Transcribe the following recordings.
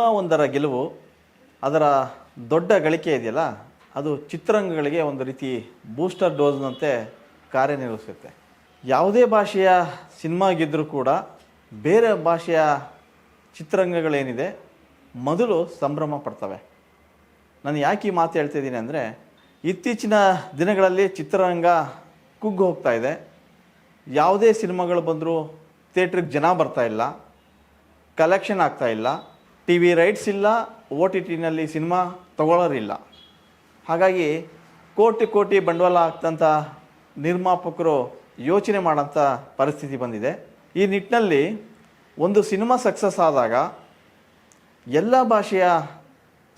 Cinema ಒಂದರ ಗೆಲುವು ಅದರ ದೊಡ್ಡ ಗಳಿಕೆ ಇದೆಯಲ್ಲ, ಅದು ಚಿತ್ರರಂಗಗಳಿಗೆ ಒಂದು ರೀತಿ ಬೂಸ್ಟರ್ ಡೋಸ್ನಂತೆ ಕಾರ್ಯನಿರ್ವಹಿಸುತ್ತೆ. ಯಾವುದೇ ಭಾಷೆಯ ಸಿನಿಮಾ ಗೆದ್ದರೂ ಕೂಡ ಬೇರೆ ಭಾಷೆಯ ಚಿತ್ರರಂಗಗಳೇನಿದೆ, ಮೊದಲು ಸಂಭ್ರಮ ಪಡ್ತವೆ. ನಾನು ಯಾಕೆ ಈ ಮಾತು ಹೇಳ್ತಾ ಇದ್ದೀನಿ ಅಂದರೆ, ಇತ್ತೀಚಿನ ದಿನಗಳಲ್ಲಿ ಚಿತ್ರರಂಗ ಕುಗ್ಗು ಹೋಗ್ತಾ ಇದೆ. ಯಾವುದೇ ಸಿನಿಮಾಗಳು ಬಂದರೂ ಥಿಯೇಟ್ರಿಗೆ ಜನ ಬರ್ತಾ ಇಲ್ಲ ಕಲೆಕ್ಷನ್ ಆಗ್ತಾ ಇಲ್ಲ. ಟಿ ವಿ ರೈಟ್ಸ್ ಇಲ್ಲ, ಓ ಟಿ ಟಿನಲ್ಲಿ ಸಿನಿಮಾ ತಗೊಳ್ಳೋರಿಲ್ಲ ಹಾಗಾಗಿ ಕೋಟಿ ಕೋಟಿ ಬಂಡವಾಳ ಆಗ್ತಂಥ ನಿರ್ಮಾಪಕರು ಯೋಚನೆ ಮಾಡೋಂಥ ಪರಿಸ್ಥಿತಿ ಬಂದಿದೆ. ಈ ನಿಟ್ಟಿನಲ್ಲಿ ಒಂದು ಸಿನಿಮಾ ಸಕ್ಸಸ್ ಆದಾಗ ಎಲ್ಲ ಭಾಷೆಯ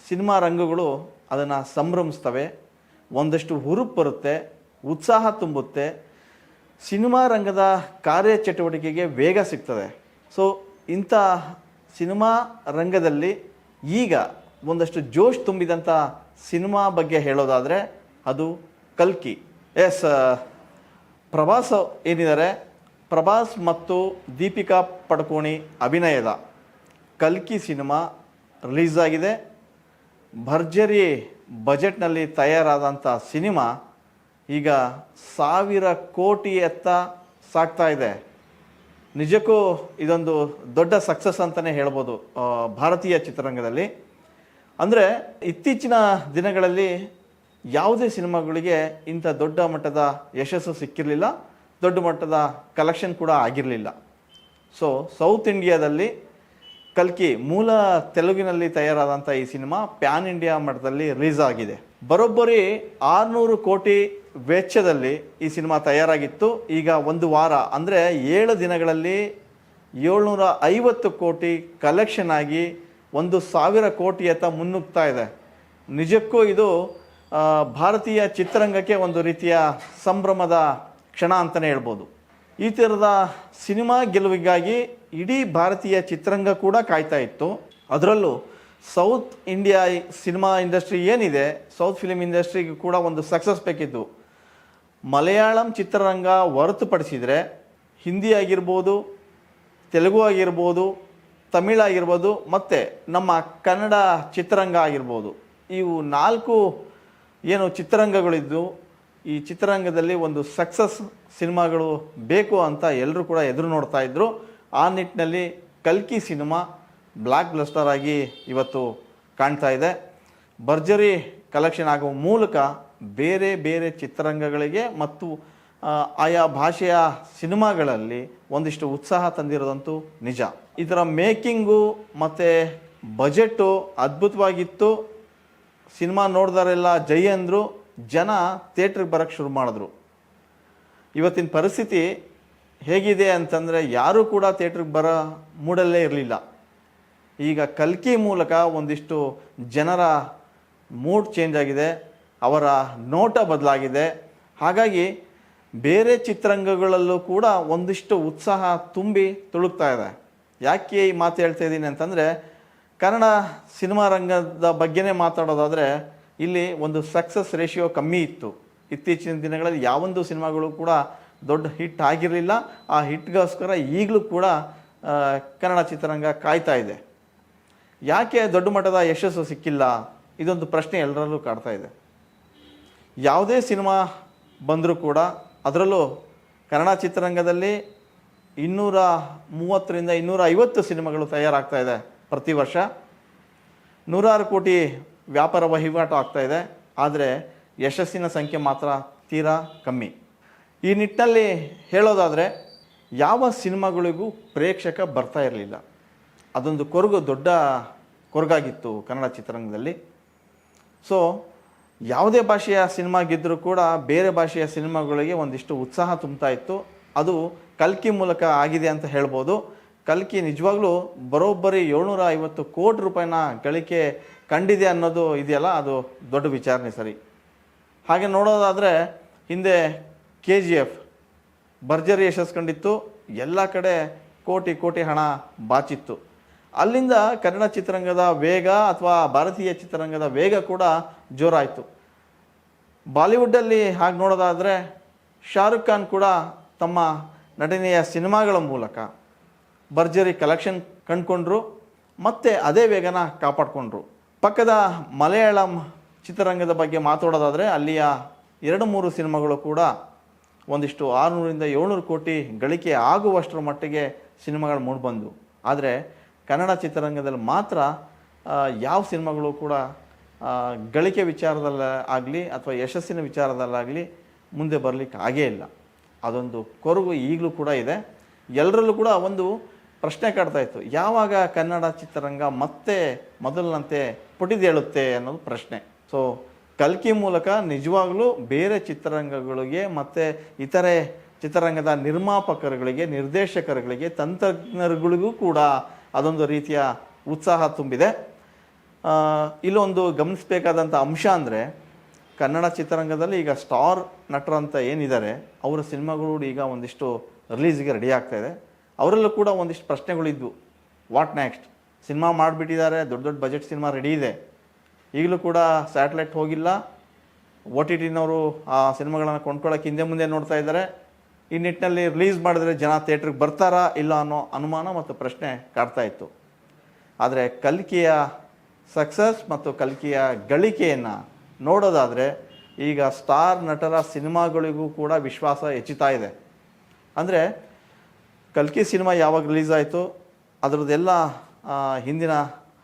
ಸಿನಿಮಾ ರಂಗಗಳು ಅದನ್ನು ಸಂಭ್ರಮಿಸ್ತವೆ. ಒಂದಷ್ಟು ಹುರುಪು ಬರುತ್ತೆ, ಉತ್ಸಾಹ ತುಂಬುತ್ತೆ. ಸಿನಿಮಾ ರಂಗದ ಕಾರ್ಯಚಟುವಟಿಕೆಗೆ ವೇಗ ಸಿಗ್ತದೆ. ಸೊ ಇಂಥ ಸಿನಿಮಾ ರಂಗದಲ್ಲಿ ಈಗ ಒಂದಷ್ಟು ಜೋಶ್ ತುಂಬಿದಂಥ ಸಿನಿಮಾ ಬಗ್ಗೆ ಹೇಳೋದಾದರೆ ಅದು ಕಲ್ಕಿ. ಎಸ್ ಪ್ರಭಾಸ್ ಏನಿದ್ದಾರೆ? ಪ್ರಭಾಸ್ ಮತ್ತು ದೀಪಿಕಾ ಪಡುಕೋಣಿ ಅಭಿನಯದ ಕಲ್ಕಿ ಸಿನಿಮಾ ರಿಲೀಸ್ ಆಗಿದೆ. ಭರ್ಜರಿ ಬಜೆಟ್ನಲ್ಲಿ ತಯಾರಾದಂಥ ಸಿನಿಮಾ ಈಗ ಸಾವಿರ ಕೋಟಿ ಎತ್ತ ಸಾಗ್ತಾ ಇದೆ. ನಿಜಕ್ಕೂ ಇದೊಂದು ದೊಡ್ಡ ಸಕ್ಸಸ್ ಅಂತಲೇ ಹೇಳ್ಬೋದು ಭಾರತೀಯ ಚಿತ್ರರಂಗದಲ್ಲಿ. ಅಂದರೆ ಇತ್ತೀಚಿನ ದಿನಗಳಲ್ಲಿ ಯಾವುದೇ ಸಿನಿಮಾಗಳಿಗೆ ಇಂಥ ದೊಡ್ಡ ಮಟ್ಟದ ಯಶಸ್ಸು ಸಿಕ್ಕಿರಲಿಲ್ಲ, ದೊಡ್ಡ ಮಟ್ಟದ ಕಲೆಕ್ಷನ್ ಕೂಡ ಆಗಿರಲಿಲ್ಲ. ಸೊ ಸೌತ್ ಇಂಡಿಯಾದಲ್ಲಿ ಕಲ್ಕಿ ಮೂಲ ತೆಲುಗಿನಲ್ಲಿ ತಯಾರಾದಂಥ ಈ ಸಿನಿಮಾ ಪ್ಯಾನ್ ಇಂಡಿಯಾ ಮಟ್ಟದಲ್ಲಿ ರಿಲೀಸ್ ಆಗಿದೆ. ಬರೋಬ್ಬರಿ ಆರುನೂರು ಕೋಟಿ ವೆಚ್ಚದಲ್ಲಿ ಈ ಸಿನಿಮಾ ತಯಾರಾಗಿತ್ತು. ಈಗ ಒಂದು ವಾರ, ಅಂದರೆ ಏಳು ದಿನಗಳಲ್ಲಿ ಏಳ್ನೂರ ಐವತ್ತು ಕೋಟಿ ಕಲೆಕ್ಷನ್ ಆಗಿ ಒಂದು ಸಾವಿರ ಕೋಟಿಯತ್ತ ಮುನ್ನುಗ್ತಾ ಇದೆ. ನಿಜಕ್ಕೂ ಇದು ಭಾರತೀಯ ಚಿತ್ರರಂಗಕ್ಕೆ ಒಂದು ರೀತಿಯ ಸಂಭ್ರಮದ ಕ್ಷಣ ಅಂತಲೇ ಹೇಳ್ಬೋದು. ಈ ಥರದ ಸಿನಿಮಾ ಗೆಲುವಿಗಾಗಿ ಇಡೀ ಭಾರತೀಯ ಚಿತ್ರರಂಗ ಕೂಡ ಕಾಯ್ತಾ ಇತ್ತು. ಅದರಲ್ಲೂ ಸೌತ್ ಇಂಡಿಯಾ ಸಿನಿಮಾ ಇಂಡಸ್ಟ್ರಿ ಏನಿದೆ, ಸೌತ್ ಫಿಲಿಮ್ ಇಂಡಸ್ಟ್ರಿಗೆ ಕೂಡ ಒಂದು ಸಕ್ಸಸ್ ಬೇಕಿತ್ತು. ಮಲಯಾಳಂ ಚಿತ್ರರಂಗ ಹೊರತುಪಡಿಸಿದರೆ ಹಿಂದಿ ಆಗಿರ್ಬೋದು, ತೆಲುಗು ಆಗಿರ್ಬೋದು, ತಮಿಳ್ ಆಗಿರ್ಬೋದು, ಮತ್ತು ನಮ್ಮ ಕನ್ನಡ ಚಿತ್ರರಂಗ ಆಗಿರ್ಬೋದು. ಇವು ನಾಲ್ಕು ಏನು ಚಿತ್ರರಂಗಗಳಿದ್ದು, ಈ ಚಿತ್ರರಂಗದಲ್ಲಿ ಒಂದು ಸಕ್ಸಸ್ ಸಿನಿಮಾಗಳು ಬೇಕು ಅಂತ ಎಲ್ಲರೂ ಕೂಡ ಎದುರು ನೋಡ್ತಾ ಇದ್ದರು ಆ ನಿಟ್ಟಿನಲ್ಲಿ ಕಲ್ಕಿ ಸಿನಿಮಾ ಬ್ಲ್ಯಾಕ್ ಬ್ಲಸ್ಟರ್ ಆಗಿ ಇವತ್ತು ಕಾಣ್ತಾ ಇದೆ. ಭರ್ಜರಿ ಕಲೆಕ್ಷನ್ ಆಗುವ ಮೂಲಕ ಬೇರೆ ಬೇರೆ ಚಿತ್ರರಂಗಗಳಿಗೆ ಮತ್ತು ಆಯಾ ಭಾಷೆಯ ಸಿನಿಮಾಗಳಲ್ಲಿ ಒಂದಿಷ್ಟು ಉತ್ಸಾಹ ತಂದಿರೋದಂತೂ ನಿಜ. ಇದರ ಮೇಕಿಂಗು ಮತ್ತು ಬಜೆಟ್ಟು ಅದ್ಭುತವಾಗಿತ್ತು. ಸಿನಿಮಾ ನೋಡಿದಾರೆಲ್ಲ ಜೈ ಅಂದರು, ಜನ ಥಿಯೇಟ್ರಿಗೆ ಬರೋಕ್ಕೆ ಶುರು ಮಾಡಿದ್ರು. ಇವತ್ತಿನ ಪರಿಸ್ಥಿತಿ ಹೇಗಿದೆ ಅಂತಂದರೆ ಯಾರೂ ಕೂಡ ಥಿಯೇಟ್ರಿಗೆ ಬರೋ ಮೂಡಲ್ಲೇ ಇರಲಿಲ್ಲ. ಈಗ ಕಲ್ಕಿ ಮೂಲಕ ಒಂದಿಷ್ಟು ಜನರ ಮೂಡ್ ಚೇಂಜ್ ಆಗಿದೆ. ಅವರ ನೋಟ ಬದಲಾಗಿದೆ. ಹಾಗಾಗಿ ಬೇರೆ ಚಿತ್ರರಂಗಗಳಲ್ಲೂ ಕೂಡ ಒಂದಿಷ್ಟು ಉತ್ಸಾಹ ತುಂಬಿ ತುಳುಕ್ತಾ ಇದೆ. ಯಾಕೆ ಈ ಮಾತು ಹೇಳ್ತಾ ಇದ್ದೀನಿ ಅಂತಂದರೆ, ಕನ್ನಡ ಸಿನಿಮಾ ರಂಗದ ಬಗ್ಗೆನೇ ಮಾತಾಡೋದಾದರೆ, ಇಲ್ಲಿ ಒಂದು ಸಕ್ಸಸ್ ರೇಷಿಯೋ ಕಮ್ಮಿ ಇತ್ತು. ಇತ್ತೀಚಿನ ದಿನಗಳಲ್ಲಿ ಯಾವೊಂದು ಸಿನಿಮಾಗಳು ಕೂಡ ದೊಡ್ಡ ಹಿಟ್ ಆಗಿರಲಿಲ್ಲ. ಆ ಹಿಟ್ಗೋಸ್ಕರ ಈಗಲೂ ಕೂಡ ಕನ್ನಡ ಚಿತ್ರರಂಗ ಕಾಯ್ತಾ ಇದೆ. ಯಾಕೆ ದೊಡ್ಡ ಮಟ್ಟದ ಯಶಸ್ಸು ಸಿಕ್ಕಿಲ್ಲ? ಇದೊಂದು ಪ್ರಶ್ನೆ ಎಲ್ಲರಲ್ಲೂ ಕಾಡ್ತಾ ಇದೆ. ಯಾವುದೇ ಸಿನಿಮಾ ಬಂದರೂ ಕೂಡ ಅದರಲ್ಲೂ ಕನ್ನಡ ಚಿತ್ರರಂಗದಲ್ಲಿ ಇನ್ನೂರ ಮೂವತ್ತರಿಂದ ಇನ್ನೂರ ಐವತ್ತು ಸಿನಿಮಾಗಳು ತಯಾರಾಗ್ತಾ ಇದೆ ಪ್ರತಿ ವರ್ಷ. ನೂರಾರು ಕೋಟಿ ವ್ಯಾಪಾರ ವಹಿವಾಟು ಆಗ್ತಾ ಇದೆ. ಆದರೆ ಯಶಸ್ಸಿನ ಸಂಖ್ಯೆ ಮಾತ್ರ ತೀರಾ ಕಮ್ಮಿ. ಈ ನಿಟ್ಟಿನಲ್ಲಿ ಹೇಳೋದಾದರೆ ಯಾವ ಸಿನಿಮಾಗಳಿಗೂ ಪ್ರೇಕ್ಷಕ ಬರ್ತಾ ಇರಲಿಲ್ಲ. ಅದೊಂದು ಕೊರಗು ದೊಡ್ಡ ಕೊರಗಾಗಿತ್ತು ಕನ್ನಡ ಚಿತ್ರರಂಗದಲ್ಲಿ. ಸೊ ಯಾವುದೇ ಭಾಷೆಯ ಸಿನಿಮಾಗಿದ್ದರೂ ಕೂಡ ಬೇರೆ ಭಾಷೆಯ ಸಿನಿಮಾಗಳಿಗೆ ಒಂದಿಷ್ಟು ಉತ್ಸಾಹ ತುಂಬ್ತಾ ಇತ್ತು. ಅದು ಕಲ್ಕಿ ಮೂಲಕ ಆಗಿದೆ ಅಂತ ಹೇಳ್ಬೋದು. ಕಲ್ಕಿ ನಿಜವಾಗ್ಲೂ ಬರೋಬ್ಬರಿ ಏಳ್ನೂರ ಐವತ್ತು ಕೋಟಿ ರೂಪಾಯಿನ ಗಳಿಕೆ ಕಂಡಿದೆ ಅನ್ನೋದು ಇದೆಯಲ್ಲ, ಅದು ದೊಡ್ಡ ವಿಚಾರಣೆ ಸರಿ. ಹಾಗೆ ನೋಡೋದಾದರೆ ಹಿಂದೆ ಕೆ ಜಿ ಎಫ್ ಭರ್ಜರಿ ಯಶಸ್ಸು ಕಂಡಿತ್ತು ಎಲ್ಲ ಕಡೆ ಕೋಟಿ ಕೋಟಿ ಹಣ ಬಾಚಿತ್ತು. ಅಲ್ಲಿಂದ ಕನ್ನಡ ಚಿತ್ರರಂಗದ ವೇಗ ಅಥವಾ ಭಾರತೀಯ ಚಿತ್ರರಂಗದ ವೇಗ ಕೂಡ ಜೋರಾಯಿತು. ಬಾಲಿವುಡ್ಡಲ್ಲಿ ಹಾಗೆ ನೋಡೋದಾದರೆ ಶಾರುಖ್ ಖಾನ್ ಕೂಡ ತಮ್ಮ ನಟನೆಯ ಸಿನಿಮಾಗಳ ಮೂಲಕ ಭರ್ಜರಿ ಕಲೆಕ್ಷನ್ ಕಂಡುಕೊಂಡ್ರು, ಮತ್ತು ಅದೇ ವೇಗನ ಕಾಪಾಡಿಕೊಂಡ್ರು. ಪಕ್ಕದ ಮಲಯಾಳಂ ಚಿತ್ರರಂಗದ ಬಗ್ಗೆ ಮಾತಾಡೋದಾದರೆ ಅಲ್ಲಿಯ ಎರಡು ಮೂರು ಸಿನಿಮಾಗಳು ಕೂಡ ಒಂದಿಷ್ಟು ಆರುನೂರಿಂದ ಏಳ್ನೂರು ಕೋಟಿ ಗಳಿಕೆ ಆಗುವಷ್ಟರ ಮಟ್ಟಿಗೆ ಸಿನಿಮಾಗಳು ಮೂಡಿಬಂದು ಆದರೆ ಕನ್ನಡ ಚಿತ್ರರಂಗದಲ್ಲಿ ಮಾತ್ರ ಯಾವ ಸಿನಿಮಾಗಳು ಕೂಡ ಗಳಿಕೆ ವಿಚಾರದಲ್ಲ ಆಗಲಿ ಅಥವಾ ಯಶಸ್ಸಿನ ವಿಚಾರದಲ್ಲಾಗಲಿ ಮುಂದೆ ಬರಲಿಕ್ಕೆ ಆಗೇ ಇಲ್ಲ. ಅದೊಂದು ಕೊರಗು ಈಗಲೂ ಕೂಡ ಇದೆ. ಎಲ್ಲರಲ್ಲೂ ಕೂಡ ಒಂದು ಪ್ರಶ್ನೆ ಕಾಡ್ತಾ ಇತ್ತು. ಯಾವಾಗ ಕನ್ನಡ ಚಿತ್ರರಂಗ ಮತ್ತೆ ಮೊದಲಿನಂತೆ ಪುಟಿದೇಳುತ್ತೆ ಅನ್ನೋದು ಪ್ರಶ್ನೆ. ಸೊ ಕಲ್ಕಿ ಮೂಲಕ ನಿಜವಾಗಲೂ ಬೇರೆ ಚಿತ್ರರಂಗಗಳಿಗೆ ಮತ್ತು ಇತರೆ ಚಿತ್ರರಂಗದ ನಿರ್ಮಾಪಕರುಗಳಿಗೆ, ನಿರ್ದೇಶಕರುಗಳಿಗೆ, ತಂತ್ರಜ್ಞರುಗಳಿಗೂ ಕೂಡ ಅದೊಂದು ರೀತಿಯ ಉತ್ಸಾಹ ತುಂಬಿದೆ. ಇಲ್ಲೊಂದು ಗಮನಿಸಬೇಕಾದಂಥ ಅಂಶ ಅಂದರೆ ಕನ್ನಡ ಚಿತ್ರರಂಗದಲ್ಲಿ ಈಗ ಸ್ಟಾರ್ ನಟರು ಅಂತ ಏನಿದ್ದಾರೆ, ಅವರ ಸಿನಿಮಾಗಳು ಈಗ ಒಂದಿಷ್ಟು ರಿಲೀಸ್ಗೆ ರೆಡಿ ಆಗ್ತಾ ಇದೆ. ಅವರಲ್ಲೂ ಕೂಡ ಒಂದಿಷ್ಟು ಪ್ರಶ್ನೆಗಳಿದ್ವು ವಾಟ್ ನೆಕ್ಸ್ಟ್ ಸಿನಿಮಾ ಮಾಡಿಬಿಟ್ಟಿದ್ದಾರೆ, ದೊಡ್ಡ ದೊಡ್ಡ ಬಜೆಟ್ ಸಿನಿಮಾ ರೆಡಿ ಇದೆ. ಈಗಲೂ ಕೂಡ ಸ್ಯಾಟಲೈಟ್ ಹೋಗಿಲ್ಲ. ಒ ಟಿ ಟಿನವರು ಆ ಸಿನಿಮಾಗಳನ್ನು ಕೊಂಡ್ಕೊಳ್ಳೋಕೆ ಹಿಂದೆ ಮುಂದೆ ನೋಡ್ತಾ ಇದ್ದಾರೆ. ಈ ನಿಟ್ಟಿನಲ್ಲಿ ರಿಲೀಸ್ ಮಾಡಿದ್ರೆ ಜನ ಥಿಯೇಟ್ರಿಗೆ ಬರ್ತಾರಾ ಇಲ್ಲ ಅನ್ನೋ ಅನುಮಾನ ಮತ್ತು ಪ್ರಶ್ನೆ ಕಾಡ್ತಾ ಇತ್ತು. ಆದರೆ ಕಲ್ಕಿಯ ಸಕ್ಸಸ್ ಮತ್ತು ಕಲ್ಕಿಯ ಗಳಿಕೆಯನ್ನು ನೋಡೋದಾದರೆ, ಈಗ ಸ್ಟಾರ್ ನಟರ ಸಿನಿಮಾಗಳಿಗೂ ಕೂಡ ವಿಶ್ವಾಸ ಹೆಚ್ಚುತ್ತಾ ಇದೆ. ಅಂದರೆ, ಕಲ್ಕಿ ಸಿನಿಮಾ ಯಾವಾಗ ರಿಲೀಸ್ ಆಯಿತು, ಅದರದ್ದೆಲ್ಲ ಹಿಂದಿನ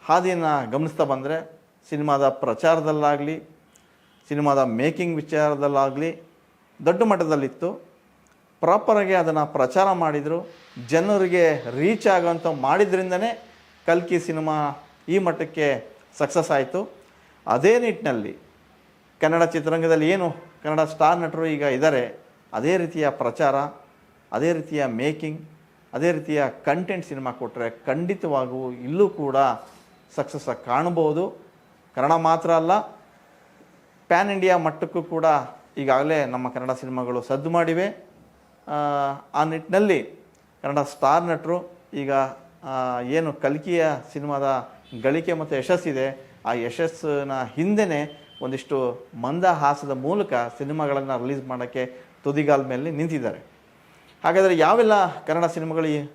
ಹಾದಿಯನ್ನು ಗಮನಿಸ್ತಾ ಬಂದರೆ, ಸಿನಿಮಾದ ಪ್ರಚಾರದಲ್ಲಾಗಲಿ, ಸಿನಿಮಾದ ಮೇಕಿಂಗ್ ವಿಚಾರದಲ್ಲಾಗಲಿ, ದೊಡ್ಡ ಮಟ್ಟದಲ್ಲಿತ್ತು. ಪ್ರಾಪರಾಗಿ ಅದನ್ನು ಪ್ರಚಾರ ಮಾಡಿದರು. ಜನರಿಗೆ ರೀಚ್ ಆಗೋಂಥ ಮಾಡಿದ್ರಿಂದನೇ ಕಲ್ಕಿ ಸಿನಿಮಾ ಈ ಮಟ್ಟಕ್ಕೆ ಸಕ್ಸಸ್ ಆಯಿತು. ಅದೇ ನಿಟ್ಟಿನಲ್ಲಿ ಕನ್ನಡ ಚಿತ್ರರಂಗದಲ್ಲಿ ಏನು ಕನ್ನಡ ಸ್ಟಾರ್ ನಟರು ಈಗ ಇದ್ದಾರೆ ಅದೇ ರೀತಿಯ ಪ್ರಚಾರ ಅದೇ ರೀತಿಯ ಮೇಕಿಂಗ್ ಅದೇ ರೀತಿಯ ಕಂಟೆಂಟ್ ಸಿನಿಮಾ ಕೊಟ್ಟರೆ ಖಂಡಿತವಾಗೂ ಇಲ್ಲೂ ಕೂಡ ಸಕ್ಸಸ್ ಕಾಣಬಹುದು. ಕನ್ನಡ ಮಾತ್ರ ಅಲ್ಲ ಪ್ಯಾನ್ ಇಂಡಿಯಾ ಮಟ್ಟಕ್ಕೂ ಕೂಡ ಈಗಾಗಲೇ ನಮ್ಮ ಕನ್ನಡ ಸಿನಿಮಾಗಳು ಸದ್ದು ಮಾಡಿವೆ. ಆ, ಆ ನಿಟ್ಟಿನಲ್ಲಿ ಕನ್ನಡ ಸ್ಟಾರ್ ನಟರು ಈಗ ಏನು ಕಲ್ಕಿಯ ಸಿನಿಮಾದ ಗಳಿಕೆ ಮತ್ತು ಯಶಸ್ಸಿದೆ. ಆ ಯಶಸ್ಸಿನ ಹಿಂದೆನೆ ಒಂದಿಷ್ಟು ಮಂದಹಾಸದ ಮೂಲಕ ಸಿನಿಮಾಗಳನ್ನು ರಿಲೀಸ್ ಮಾಡೋಕ್ಕೆ ತುದಿಗಾಲ ಮೇಲೆ ನಿಂತಿದ್ದಾರೆ. ಹಾಗಾದರೆ ಯಾವೆಲ್ಲ ಕನ್ನಡ ಸಿನಿಮಾಗಳು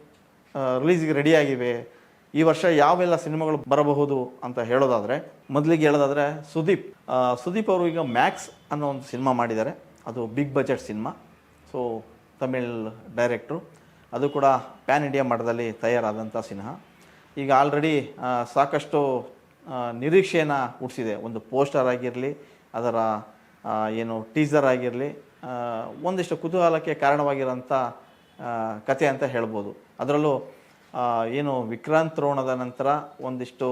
ರಿಲೀಸ್ಗೆ ರೆಡಿಯಾಗಿವೆ? ಈ ವರ್ಷ ಯಾವೆಲ್ಲ ಸಿನಿಮಾಗಳು ಬರಬಹುದು ಅಂತ ಹೇಳೋದಾದರೆ, ಮೊದಲಿಗೆ ಹೇಳೋದಾದರೆ ಸುದೀಪ್. ಸುದೀಪ್ ಅವರು ಈಗ ಮ್ಯಾಕ್ಸ್ ಅನ್ನೋ ಒಂದು ಸಿನಿಮಾ ಮಾಡಿದ್ದಾರೆ. ಅದು big budget cinema. So, Tamil director. ಅದು ಕೂಡ ಪ್ಯಾನ್ ಇಂಡಿಯಾ ಮಟ್ಟದಲ್ಲಿ ತಯಾರಾದಂಥ ಸಿನಿಮಾ. ಈಗ ಆಲ್ರೆಡಿ ಸಾಕಷ್ಟು ನಿರೀಕ್ಷೆಯನ್ನು ಹುಟ್ಟಿಸಿದೆ ಒಂದು ಪೋಸ್ಟರ್ ಆಗಿರಲಿ, ಅದರ ಏನು ಟೀಸರ್ ಆಗಿರಲಿ ಒಂದಿಷ್ಟು ಕುತೂಹಲಕ್ಕೆ ಕಾರಣವಾಗಿರೋಂಥ ಕತೆ ಅಂತ ಹೇಳ್ಬೋದು. ಅದರಲ್ಲೂ ಏನು ವಿಕ್ರಾಂತ್ ರೋಣದ ನಂತರ ಒಂದಿಷ್ಟು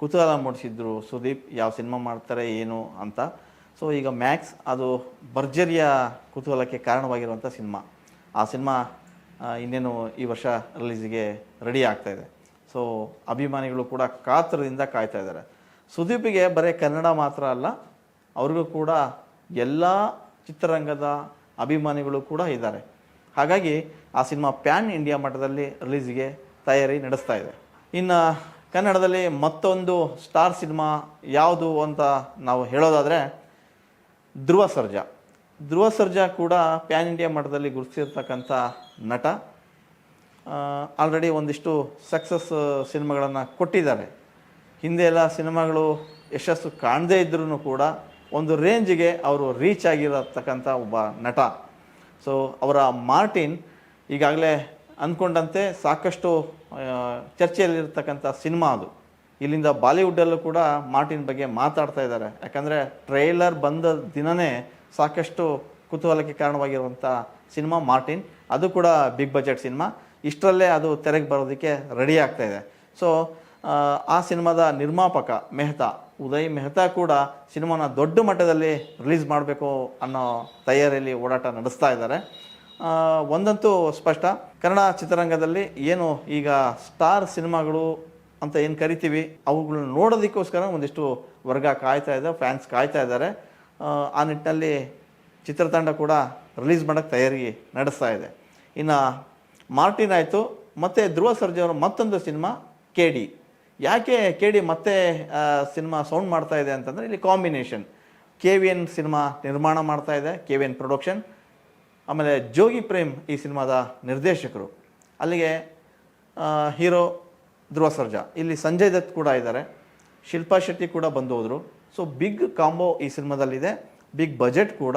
ಕುತೂಹಲ ಮೂಡಿಸಿದ್ರು ಸುದೀಪ್, ಯಾವ ಸಿನಿಮಾ ಮಾಡ್ತಾರೆ, ಏನು ಅಂತ. ಸೊ ಈಗ ಮ್ಯಾಕ್ಸ್ ಅದು ಭರ್ಜರಿಯ ಕುತೂಹಲಕ್ಕೆ ಕಾರಣವಾಗಿರುವಂಥ ಸಿನಿಮಾ. ಆ ಸಿನಿಮಾ ಇನ್ನೇನು ಈ ವರ್ಷ ರಿಲೀಸ್ಗೆ ರೆಡಿ ಆಗ್ತಾ ಇದೆ. ಸೊ ಅಭಿಮಾನಿಗಳು ಕೂಡ ಕಾತರದಿಂದ ಕಾಯ್ತಾ ಇದ್ದಾರೆ. ಸುದೀಪಿಗೆ ಬರೀ ಕನ್ನಡ ಮಾತ್ರ ಅಲ್ಲ, ಅವ್ರಿಗೂ ಕೂಡ ಎಲ್ಲ ಚಿತ್ರರಂಗದ ಅಭಿಮಾನಿಗಳು ಕೂಡ ಇದ್ದಾರೆ. ಹಾಗಾಗಿ ಆ ಸಿನಿಮಾ ಪ್ಯಾನ್ ಇಂಡಿಯಾ ಮಟ್ಟದಲ್ಲಿ ರಿಲೀಸ್ಗೆ ತಯಾರಿ ನಡೆಸ್ತಾ ಇದೆ. ಇನ್ನು ಕನ್ನಡದಲ್ಲಿ ಮತ್ತೊಂದು ಸ್ಟಾರ್ ಸಿನಿಮಾ ಯಾವುದು ಅಂತ ನಾವು ಹೇಳೋದಾದರೆ ಧ್ರುವ ಸರ್ಜಾ. ಧ್ರುವ ಸರ್ಜಾ ಕೂಡ ಪ್ಯಾನ್ ಇಂಡಿಯಾ ಮಟ್ಟದಲ್ಲಿ ಗುರುತಿಸಿರ್ತಕ್ಕಂಥ ನಟ. ಆಲ್ರೆಡಿ ಒಂದಿಷ್ಟು ಸಕ್ಸಸ್ ಸಿನಿಮಾಗಳನ್ನು ಕೊಟ್ಟಿದ್ದಾರೆ. ಹಿಂದೆ ಎಲ್ಲ ಸಿನಿಮಾಗಳು ಯಶಸ್ಸು ಕಾಣದೇ ಇದ್ರೂ ಕೂಡ ಒಂದು ರೇಂಜಿಗೆ ಅವರು ರೀಚ್ ಆಗಿರತಕ್ಕಂಥ ಒಬ್ಬ ನಟ. ಸೊ ಅವರ ಮಾರ್ಟಿನ್ ಈಗಾಗಲೇ ಅಂದ್ಕೊಂಡಂತೆ ಸಾಕಷ್ಟು ಚರ್ಚೆಯಲ್ಲಿರ್ತಕ್ಕಂಥ ಸಿನಿಮಾ ಅದು. ಇಲ್ಲಿಂದ ಬಾಲಿವುಡ್ಡಲ್ಲೂ ಕೂಡ ಮಾರ್ಟಿನ್ ಬಗ್ಗೆ ಮಾತಾಡ್ತಾ ಇದ್ದಾರೆ. ಯಾಕಂದರೆ ಟ್ರೈಲರ್ ಬಂದ ದಿನವೇ ಸಾಕಷ್ಟು ಕುತೂಹಲಕ್ಕೆ ಕಾರಣವಾಗಿರುವಂಥ ಸಿನಿಮಾ ಮಾರ್ಟಿನ್. ಅದು ಕೂಡ ಬಿಗ್ ಬಜೆಟ್ ಸಿನಿಮಾ. ಇಷ್ಟರಲ್ಲೇ ಅದು ತೆರೆಗೆ ಬರೋದಕ್ಕೆ ರೆಡಿ ಆಗ್ತಾ ಇದೆ. ಸೊ ಆ ಸಿನಿಮಾದ ನಿರ್ಮಾಪಕ ಮೆಹ್ತಾ ಉದಯ್ ಮೆಹ್ತಾ ಕೂಡ ಸಿನಿಮಾನ ದೊಡ್ಡ ಮಟ್ಟದಲ್ಲಿ ರಿಲೀಸ್ ಮಾಡಬೇಕು ಅನ್ನೋ ತಯಾರಿಯಲ್ಲಿ ಓಡಾಟ ನಡೆಸ್ತಾ ಇದ್ದಾರೆ. ಒಂದಂತೂ ಸ್ಪಷ್ಟ ಕನ್ನಡ ಚಿತ್ರರಂಗದಲ್ಲಿ ಏನು ಈಗ ಸ್ಟಾರ್ ಸಿನಿಮಾಗಳು ಅಂತ ಏನು ಕರಿತೀವಿ ಅವುಗಳನ್ನ ನೋಡೋದಕ್ಕೋಸ್ಕರ ಒಂದಿಷ್ಟು ವರ್ಗ ಕಾಯ್ತಾ ಇದೆ ಫ್ಯಾನ್ಸ್ ಕಾಯ್ತಾ ಇದ್ದಾರೆ. ಆ, ನಿಟ್ಟಿನಲ್ಲಿ ಚಿತ್ರತಂಡ ಕೂಡ ರಿಲೀಸ್ ಮಾಡೋಕ್ಕೆ ತಯಾರಿ ನಡೆಸ್ತಾ ಇದೆ. ಇನ್ನು ಮಾರ್ಟಿನ್ ಆಯಿತು, ಮತ್ತು ಧ್ರುವ ಸರ್ಜೆಯವರು ಮತ್ತೊಂದು ಸಿನಿಮಾ ಕೆ ಡಿ ಯಾಕೆ ಕೆ ಡಿ ಮತ್ತೆ ಸಿನಿಮಾ ಸೌಂಡ್ ಮಾಡ್ತಾ ಇದೆ ಅಂತಂದರೆ ಇಲ್ಲಿ combination K V N cinema ನಿರ್ಮಾಣ ಮಾಡ್ತಾ ಇದೆ ಕೆ ವಿ ಎನ್ ಪ್ರೊಡಕ್ಷನ್ ಆಮೇಲೆ ಜೋಗಿ ಪ್ರೇಮ್ ಈ ಸಿನಿಮಾದ ನಿರ್ದೇಶಕರು. ಅಲ್ಲಿಗೆ ಹೀರೋ ಧ್ರುವ ಸರ್ಜಾ. ಇಲ್ಲಿ ಸಂಜಯ್ ದತ್ ಕೂಡ ಇದ್ದಾರೆ. ಶಿಲ್ಪಾ ಶೆಟ್ಟಿ ಕೂಡ ಬಂದು ಹೋದರು. ಸೊ ಬಿಗ್ ಕಾಂಬೋ ಈ ಸಿನಿಮಾದಲ್ಲಿದೆ. ಬಿಗ್ ಬಜೆಟ್ ಕೂಡ.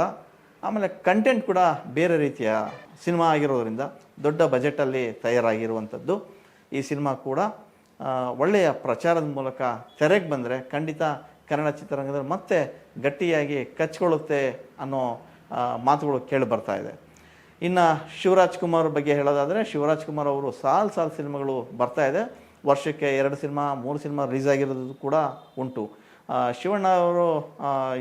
ಆಮೇಲೆ ಕಂಟೆಂಟ್ ಕೂಡ ಬೇರೆ ರೀತಿಯ ಸಿನಿಮಾ ಆಗಿರೋದ್ರಿಂದ ದೊಡ್ಡ ಬಜೆಟಲ್ಲಿ ತಯಾರಾಗಿರುವಂಥದ್ದು. ಈ ಸಿನಿಮಾ ಕೂಡ ಒಳ್ಳೆಯ ಪ್ರಚಾರದ ಮೂಲಕ ತೆರೆಗೆ ಬಂದರೆ ಖಂಡಿತ ಕನ್ನಡ ಚಿತ್ರರಂಗದಲ್ಲಿ ಮತ್ತೆ ಗಟ್ಟಿಯಾಗಿ ಕಚ್ಕೊಳ್ಳುತ್ತೆ ಅನ್ನೋ ಮಾತುಗಳು ಕೇಳಿ ಬರ್ತಾ ಇದೆ. ಇನ್ನು ಶಿವರಾಜ್ ಕುಮಾರ್ ಬಗ್ಗೆ ಹೇಳೋದಾದರೆ, ಶಿವರಾಜ್ ಕುಮಾರ್ ಅವರು ಸಾಲು ಸಾಲು ಸಿನಿಮಾಗಳು ಬರ್ತಾ ಇದೆ. ವರ್ಷಕ್ಕೆ ಎರಡು ಸಿನಿಮಾ, ಮೂರು ಸಿನಿಮಾ ರಿಲೀಸ್ ಆಗಿರೋದು ಕೂಡ ಉಂಟು. ಶಿವಣ್ಣ ಅವರು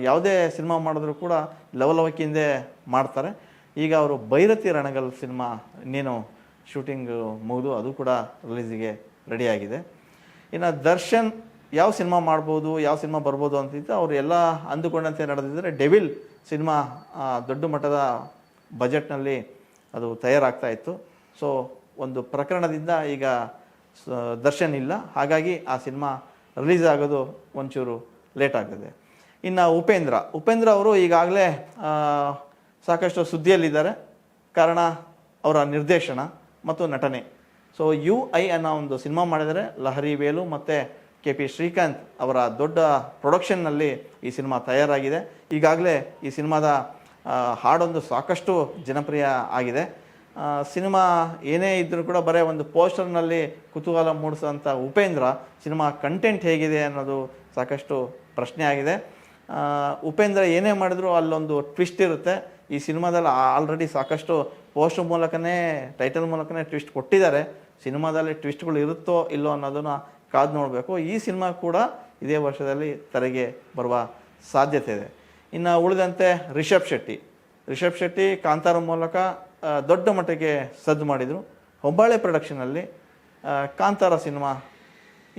ಯಾವುದೇ ಸಿನಿಮಾ ಮಾಡಿದ್ರು ಕೂಡ ಲವಲವಿಕೆಯಿಂದೇ ಮಾಡ್ತಾರೆ. ಈಗ ಅವರು ಭೈರತಿ ರಣಗಲ್ ಸಿನಿಮಾ ಇನ್ನೇನು ಶೂಟಿಂಗ್ ಮುಗಿದು ಅದು ಕೂಡ ರಿಲೀಸಿಗೆ ರೆಡಿಯಾಗಿದೆ. ಇನ್ನು ದರ್ಶನ್ ಯಾವ ಸಿನಿಮಾ ಮಾಡ್ಬೋದು, ಯಾವ ಸಿನಿಮಾ ಬರ್ಬೋದು ಅಂತಿದ್ದು ಅವರು ಎಲ್ಲ ಅಂದುಕೊಂಡಂತೆ ನಡೆದಿದ್ದರೆ ಡೆವಿಲ್ ಸಿನಿಮಾ ದೊಡ್ಡ ಮಟ್ಟದ ಬಜೆಟ್ನಲ್ಲಿ ಅದು ತಯಾರಾಗ್ತಾ ಇತ್ತು. ಸೊ, ಒಂದು ಪ್ರಕರಣದಿಂದ ಈಗ ದರ್ಶನ್ ಇಲ್ಲ. ಹಾಗಾಗಿ ಆ ಸಿನಿಮಾ ರಿಲೀಸ್ ಆಗೋದು ಒಂಚೂರು ಲೇಟ್ ಆಗಿದೆ. ಇನ್ನು ಉಪೇಂದ್ರ ಉಪೇಂದ್ರ ಅವರು ಈಗಾಗಲೇ ಸಾಕಷ್ಟು ಸುದ್ದಿಯಲ್ಲಿದ್ದಾರೆ. ಕಾರಣ, ಅವರ ನಿರ್ದೇಶನ ಮತ್ತು ನಟನೆ. ಸೊ ಯು ಐ ಅನ್ನೋ ಒಂದು ಸಿನಿಮಾ ಮಾಡಿದರೆ ಲಹರಿ ವೇಲು ಮತ್ತು ಕೆ ಪಿ ಶ್ರೀಕಾಂತ್ ಅವರ ದೊಡ್ಡ ಪ್ರೊಡಕ್ಷನ್ನಲ್ಲಿ ಈ ಸಿನಿಮಾ ತಯಾರಾಗಿದೆ. ಈಗಾಗಲೇ ಈ ಸಿನಿಮಾದ ಹಾಡೊಂದು ಸಾಕಷ್ಟು ಜನಪ್ರಿಯ ಆಗಿದೆ. ಸಿನಿಮಾ ಏನೇ ಇದ್ದರೂ ಕೂಡ ಬರೀ ಒಂದು ಪೋಸ್ಟರ್ನಲ್ಲಿ ಕುತೂಹಲ ಮೂಡಿಸುವಂಥ ಉಪೇಂದ್ರ ಸಿನಿಮಾ ಕಂಟೆಂಟ್ ಹೇಗಿದೆ ಅನ್ನೋದು ಸಾಕಷ್ಟು ಪ್ರಶ್ನೆ ಆಗಿದೆ. ಉಪೇಂದ್ರ ಏನೇ ಮಾಡಿದ್ರು ಅಲ್ಲೊಂದು ಟ್ವಿಸ್ಟ್ ಇರುತ್ತೆ. ಈ ಸಿನಿಮಾದಲ್ಲಿ ಆಲ್ರೆಡಿ ಸಾಕಷ್ಟು ಪೋಸ್ಟ್ ಮೂಲಕನೇ ಟೈಟಲ್ ಮೂಲಕನೇ ಟ್ವಿಸ್ಟ್ ಕೊಟ್ಟಿದ್ದಾರೆ. ಸಿನಿಮಾದಲ್ಲಿ ಟ್ವಿಸ್ಟ್ಗಳು ಇರುತ್ತೋ ಇಲ್ಲೋ ಅನ್ನೋದನ್ನು ಕಾದು ನೋಡಬೇಕು. ಈ ಸಿನಿಮಾ ಕೂಡ ಇದೇ ವರ್ಷದಲ್ಲಿ ತೆರೆಗೆ ಬರುವ ಸಾಧ್ಯತೆ ಇದೆ. ಇನ್ನು ಉಳಿದಂತೆ ರಿಷಬ್ ಶೆಟ್ಟಿ. ರಿಷಬ್ ಶೆಟ್ಟಿ ಕಾಂತಾರ ಮೂಲಕ ದೊಡ್ಡ ಮಟ್ಟಿಗೆ ಸದ್ದು ಮಾಡಿದರು. ಹೊಂಬಾಳೆ ಪ್ರೊಡಕ್ಷನಲ್ಲಿ ಕಾಂತಾರ ಸಿನಿಮಾ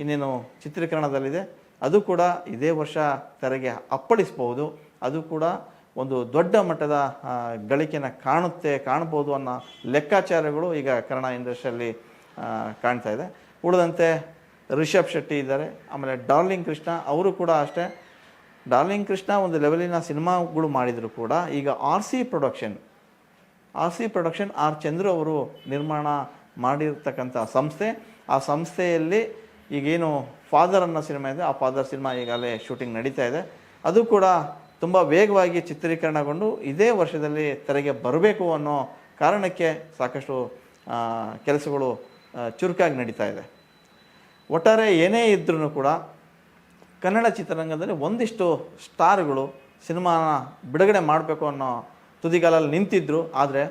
ಇನ್ನೇನು ಚಿತ್ರೀಕರಣದಲ್ಲಿದೆ. ಅದು ಕೂಡ ಇದೇ ವರ್ಷ ತೆರೆಗೆ ಅಪ್ಪಳಿಸ್ಬೋದು ಅದು ಕೂಡ ಒಂದು ದೊಡ್ಡ ಮಟ್ಟದ ಗಳಿಕೆನ ಕಾಣುತ್ತೆ ಕಾಣ್ಬೋದು ಅನ್ನೋ ಲೆಕ್ಕಾಚಾರಗಳು ಈಗ ಕನ್ನಡ ಇಂಡಸ್ಟ್ರಿಯಲ್ಲಿ ಕಾಣ್ತಾ ಇದೆ. ಉಳಿದಂತೆ ರಿಷಬ್ ಶೆಟ್ಟಿ ಇದ್ದಾರೆ. ಆಮೇಲೆ ಡಾರ್ಲಿಂಗ್ ಕೃಷ್ಣ ಅವರು ಕೂಡ ಅಷ್ಟೇ. ಡಾರ್ಲಿಂಗ್ ಕೃಷ್ಣ ಒಂದು ಲೆವೆಲಿನ ಸಿನಿಮಾಗಳು ಮಾಡಿದರೂ ಕೂಡ. ಈಗ R C production, R C production R Chandru ಅವರು ನಿರ್ಮಾಣ ಮಾಡಿರ್ತಕ್ಕಂಥ ಸಂಸ್ಥೆ. ಆ ಸಂಸ್ಥೆಯಲ್ಲಿ ಈಗೇನು ಫಾದರ್ ಅನ್ನೋ ಸಿನಿಮಾ ಇದೆ, ಆ ಫಾದರ್ ಸಿನಿಮಾ ಈಗಾಗಲೇ ಶೂಟಿಂಗ್ ನಡೀತಾ ಇದೆ. ಅದು ಕೂಡ ತುಂಬ ವೇಗವಾಗಿ ಚಿತ್ರೀಕರಣಗೊಂಡು ಇದೇ ವರ್ಷದಲ್ಲಿ ತೆರೆಗೆ ಬರಬೇಕು ಅನ್ನೋ ಕಾರಣಕ್ಕೆ ಸಾಕಷ್ಟು ಕೆಲಸಗಳು ಚುರುಕಾಗಿ ನಡೀತಾ ಇದೆ. ಒಟ್ಟಾರೆ ಏನೇ ಇದ್ರೂ ಕೂಡ ಕನ್ನಡ ಚಿತ್ರರಂಗದಲ್ಲಿ ಒಂದಿಷ್ಟು ಸ್ಟಾರ್ಗಳು ಸಿನಿಮಾನ ಬಿಡುಗಡೆ ಮಾಡಬೇಕು ಅನ್ನೋ ತುದಿಗಾಲಲ್ಲಿ ನಿಂತಿದ್ದರು ಆದರೆ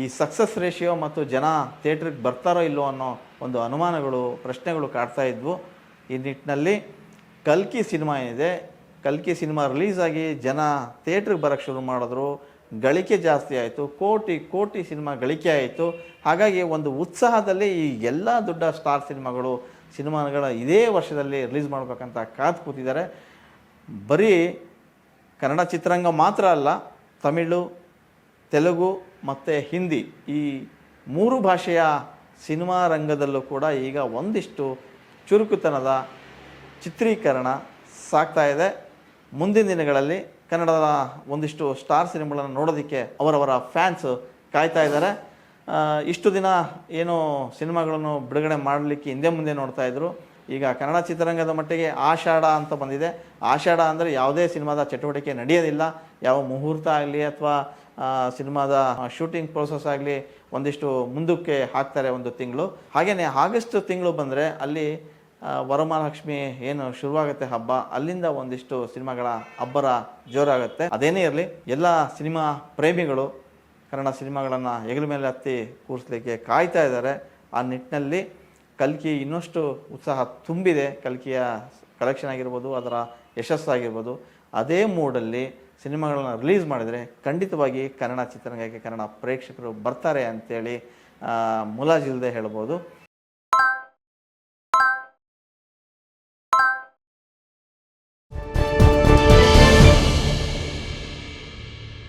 ಈ ಸಕ್ಸಸ್ ರೇಷಿಯೋ ಮತ್ತು ಜನ ಥಿಯೇಟ್ರಿಗೆ ಬರ್ತಾರೋ ಇಲ್ಲೋ ಅನ್ನೋ ಒಂದು ಅನುಮಾನಗಳು, ಪ್ರಶ್ನೆಗಳು ಕಾಡ್ತಾ ಇದ್ವು. ಈ ನಿಟ್ಟಿನಲ್ಲಿ ಕಲ್ಕಿ ಸಿನಿಮಾ ಏನಿದೆ, ಕಲ್ಕಿ ಸಿನಿಮಾ ರಿಲೀಸ್ ಆಗಿ ಜನ ಥಿಯೇಟ್ರಿಗೆ ಬರೋಕ್ಕೆ ಶುರು ಮಾಡಿದ್ರು. ಗಳಿಕೆ ಜಾಸ್ತಿ ಆಯಿತು, ಕೋಟಿ ಕೋಟಿ ಸಿನಿಮಾ ಗಳಿಕೆ ಆಯಿತು. ಹಾಗಾಗಿ ಒಂದು ಉತ್ಸಾಹದಲ್ಲಿ ಈ ಎಲ್ಲ ದೊಡ್ಡ ಸ್ಟಾರ್ ಸಿನಿಮಾಗಳು, ಸಿನಿಮಾಗಳ ಇದೇ ವರ್ಷದಲ್ಲಿ ರಿಲೀಸ್ ಮಾಡಬೇಕಂತ ಕಾದು ಕೂತಿದ್ದಾರೆ. ಬರೀ ಕನ್ನಡ ಚಿತ್ರರಂಗ ಮಾತ್ರ ಅಲ್ಲ, ತಮಿಳು, ತೆಲುಗು ಮತ್ತು ಹಿಂದಿ. ಈ ಮೂರು ಭಾಷೆಯ ಸಿನಿಮಾ ರಂಗದಲ್ಲೂ ಕೂಡ ಈಗ ಒಂದಿಷ್ಟು ಚುರುಕುತನದ ಚಿತ್ರೀಕರಣ ಸಾಗ್ತಾ ಇದೆ. ಮುಂದಿನ ದಿನಗಳಲ್ಲಿ ಕನ್ನಡದ ಒಂದಿಷ್ಟು ಸ್ಟಾರ್ ಸಿನಿಮಾಗಳನ್ನು ನೋಡೋದಕ್ಕೆ ಅವರವರ ಫ್ಯಾನ್ಸ್ ಕಾಯ್ತಾ ಇದ್ದಾರೆ. ಇಷ್ಟು ದಿನ ಏನು ಸಿನಿಮಾಗಳನ್ನು ಬಿಡುಗಡೆ ಮಾಡಲಿಕ್ಕೆ ಹಿಂದೆ ಮುಂದೆ ನೋಡ್ತಾ ಇದ್ರು. ಈಗ ಕನ್ನಡ ಚಿತ್ರರಂಗದ ಮಟ್ಟಿಗೆ ಆಷಾಢ ಅಂತ ಬಂದಿದೆ. ಆಷಾಢ ಅಂದರೆ ಯಾವುದೇ ಸಿನಿಮಾದ ಚಟುವಟಿಕೆ ನಡೆಯೋದಿಲ್ಲ. ಯಾವ ಮುಹೂರ್ತ ಆಗಲಿ ಅಥವಾ ಸಿನಿಮಾದ ಶೂಟಿಂಗ್ ಪ್ರೋಸೆಸ್ ಆಗಲಿ ಒಂದಿಷ್ಟು ಮುಂದಕ್ಕೆ ಹಾಕ್ತಾರೆ ಒಂದು ತಿಂಗಳು. ಹಾಗೆಯೇ ಆಗಸ್ಟ್ ತಿಂಗಳು ಬಂದರೆ ಅಲ್ಲಿ ವರಮಹಾಲಕ್ಷ್ಮಿ ಏನು ಶುರುವಾಗುತ್ತೆ ಹಬ್ಬ, ಅಲ್ಲಿಂದ ಒಂದಿಷ್ಟು ಸಿನಿಮಾಗಳ ಅಬ್ಬರ ಜೋರಾಗುತ್ತೆ. ಅದೇನೇ ಇರಲಿ, ಎಲ್ಲ ಸಿನಿಮಾ ಪ್ರೇಮಿಗಳು ಕನ್ನಡ ಸಿನಿಮಾಗಳನ್ನು ಹೆಗಲ ಮೇಲೆ ಹತ್ತಿ ಕೂರಿಸ್ಲಿಕ್ಕೆ ಕಾಯ್ತಾ ಇದ್ದಾರೆ. ಆ ನಿಟ್ಟಿನಲ್ಲಿ ಕಲ್ಕಿ ಇನ್ನಷ್ಟು ಉತ್ಸಾಹ ತುಂಬಿದೆ. ಕಲ್ಕಿಯ ಕಲೆಕ್ಷನ್ ಆಗಿರ್ಬೋದು, ಅದರ ಯಶಸ್ಸಾಗಿರ್ಬೋದು. ಅದೇ ಮೂಡಲ್ಲಿ ಸಿನಿಮಾಗಳನ್ನ ರಿಲೀಸ್ ಮಾಡಿದರೆ ಖಂಡಿತವಾಗಿ ಕನ್ನಡ ಚಿತ್ರರಂಗಕ್ಕೆ ಕನ್ನಡ ಪ್ರೇಕ್ಷಕರು ಬರ್ತಾರೆ ಅಂತೇಳಿ ಆ, ಮುಲಾಜಿಲ್ಲದೆ ಹೇಳ್ಬೋದು.